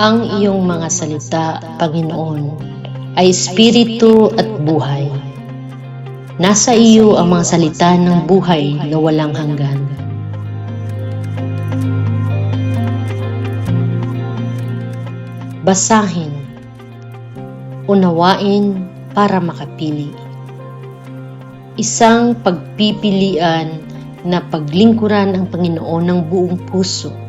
Ang iyong mga salita, Panginoon, ay espiritu at buhay. Nasa iyo ang mga salita ng buhay na walang hanggan. Basahin, unawain para makapili. Isang pagpipilian na paglingkuran ang Panginoon ng buong puso.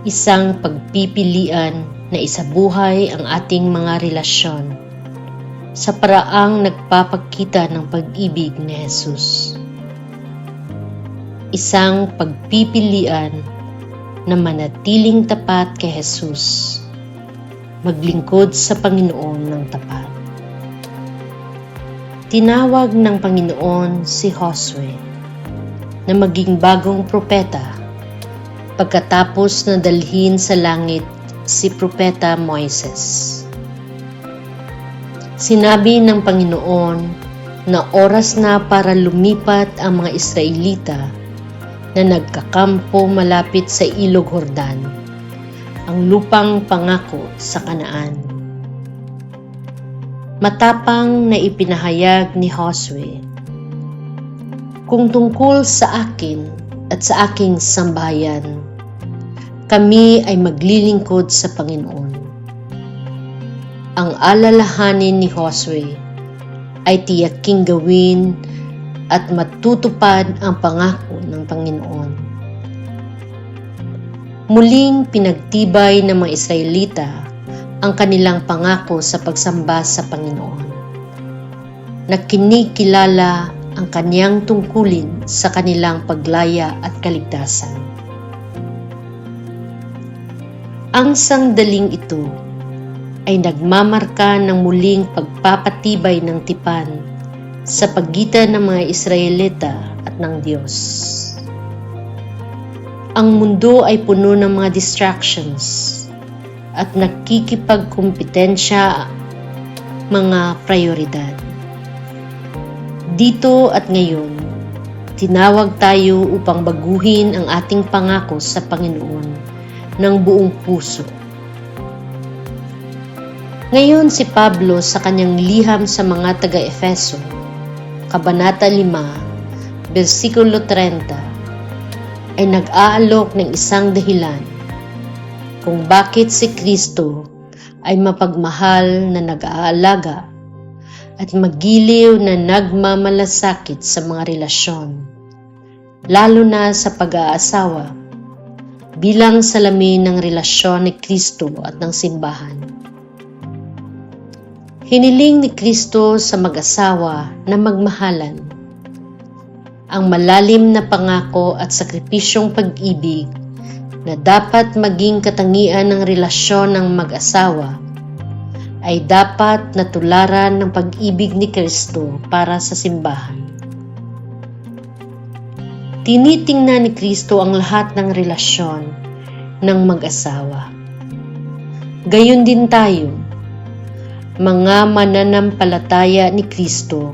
Isang pagpipilian na isabuhay ang ating mga relasyon sa paraang nagpapakita ng pag-ibig ni Jesus. Isang pagpipilian na manatiling tapat kay Jesus, maglingkod sa Panginoon ng tapat. Tinawag ng Panginoon si Josue na maging bagong propeta pagkatapos na dalhin sa langit si Propeta Moises. Sinabi ng Panginoon na oras na para lumipat ang mga Israelita na nagkakampo malapit sa Ilog Hordan, ang lupang pangako sa Kanaan. Matapang na ipinahayag ni Josue, Kung tungkol sa akin at sa aking sambahayan, kami ay maglilingkod sa Panginoon. Ang alalahanin ni Josue ay tiyaking gawin at matutupad ang pangako ng Panginoon. Muling pinagtibay ng mga Israelita ang kanilang pangako sa pagsamba sa Panginoon. Nakinikilala ang kanyang tungkulin sa kanilang paglaya at kaligtasan. Ang sangdaling ito ay nagmamarka ng muling pagpapatibay ng tipan sa pagitan ng mga Israelita at ng Diyos. Ang mundo ay puno ng mga distractions at nakikipagkumpetensya mga prioridad. Dito at ngayon, tinawag tayo upang baguhin ang ating pangako sa Panginoon ng buong puso. Ngayon si Pablo sa kanyang liham sa mga taga-Efeso, Kabanata 5, versikulo 30, ay nag-aalok ng isang dahilan kung bakit si Kristo ay mapagmahal na nag-aalaga at magiliw na nagmamalasakit sa mga relasyon, lalo na sa pag-aasawa, bilang salamin ng relasyon ni Kristo at ng simbahan. Hiniling ni Kristo sa mag-asawa na magmahalan. Ang malalim na pangako at sakripisyong pag-ibig na dapat maging katangian ng relasyon ng mag-asawa ay dapat natularan ng pag-ibig ni Kristo para sa simbahan. Tinitingnan ni Kristo ang lahat ng relasyon ng mag-asawa. Gayon din tayo, mga mananampalataya ni Kristo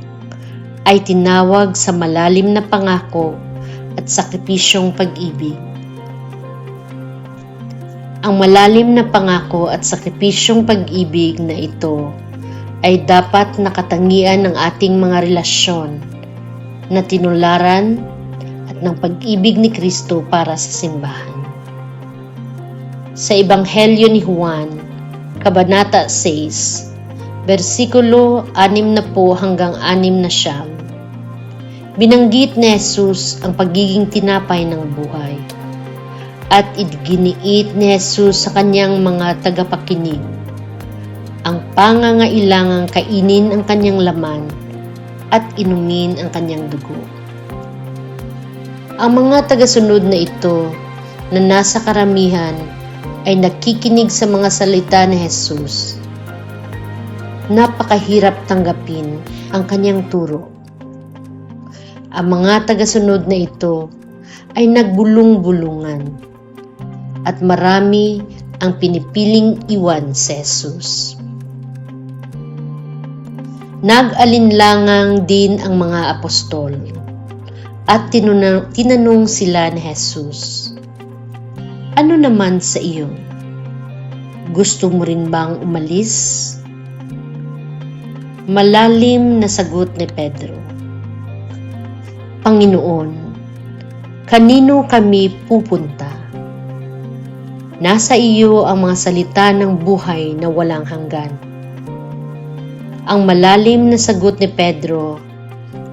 ay tinawag sa malalim na pangako at sakripisyong pag-ibig. Ang malalim na pangako at sakripisyong pag-ibig na ito ay dapat nakatangian ng ating mga relasyon na tinularan ng pag-ibig ni Kristo para sa simbahan. Sa Ebanghelyo ni Juan, Kabanata 6, versikulo 6 na po hanggang 6 na siyam, binanggit ni Jesus ang pagiging tinapay ng buhay at idginiit ni Jesus sa kanyang mga tagapakinig ang pangangailangang kainin ang kanyang laman at inumin ang kanyang dugo. Ang mga tagasunod na ito na nasa karamihan ay nakikinig sa mga salita ni Jesus. Napakahirap tanggapin ang kanyang turo. Ang mga tagasunod na ito ay nagbulong-bulungan at marami ang pinipiling iwan si Jesus. Nag-alinlangang din ang mga apostol at tinunang, tinanong sila ni Jesus, Ano naman sa iyo? Gusto mo rin bang umalis? Malalim na sagot ni Pedro. Panginoon, kanino kami pupunta? Nasa iyo ang mga salita ng buhay na walang hanggan. Ang malalim na sagot ni Pedro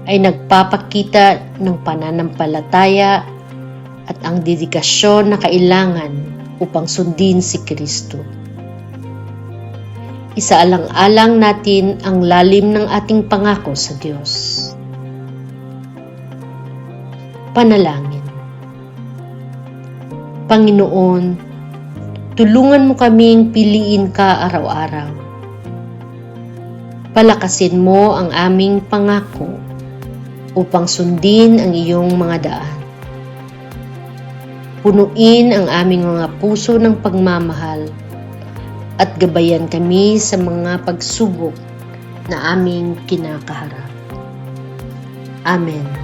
ay nagpapakita ng pananampalataya at ang dedikasyon na kailangan upang sundin si Kristo. Isaalang-alang natin ang lalim ng ating pangako sa Diyos. Panalangin Panginoon, tulungan mo kaming piliin ka araw-araw. Palakasin mo ang aming pangako upang sundin ang iyong mga daan. Punuin ang aming mga puso ng pagmamahal at gabayan kami sa mga pagsubok na aming kinakaharap. Amen.